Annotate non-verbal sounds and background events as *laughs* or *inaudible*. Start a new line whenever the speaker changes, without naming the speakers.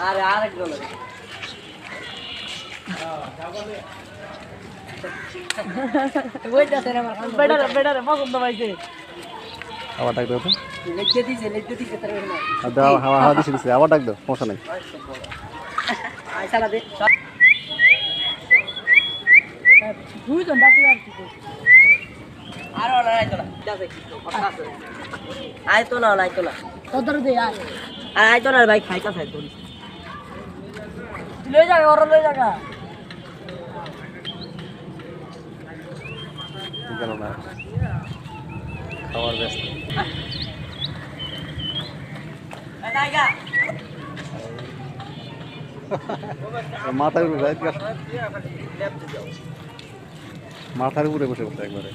আরে আরেক
আবার ডাক দাও তো। হাওয়া হাওয়া দিছে আবার ডাক দাও সমস্যা নাই।
দুইজন ডাকলে আর কি আর ওলা আয় তো না। আয় তো না আয় না। তোদের দে আয়। আর আয় না ভাই খাইতা খাই তো। লই যাবে ওরা লই যাগা।
গেল না। খাবার ব্যস্ত। *laughs* মাথার উপরে মাথার উপরে বসে বসে একবারে।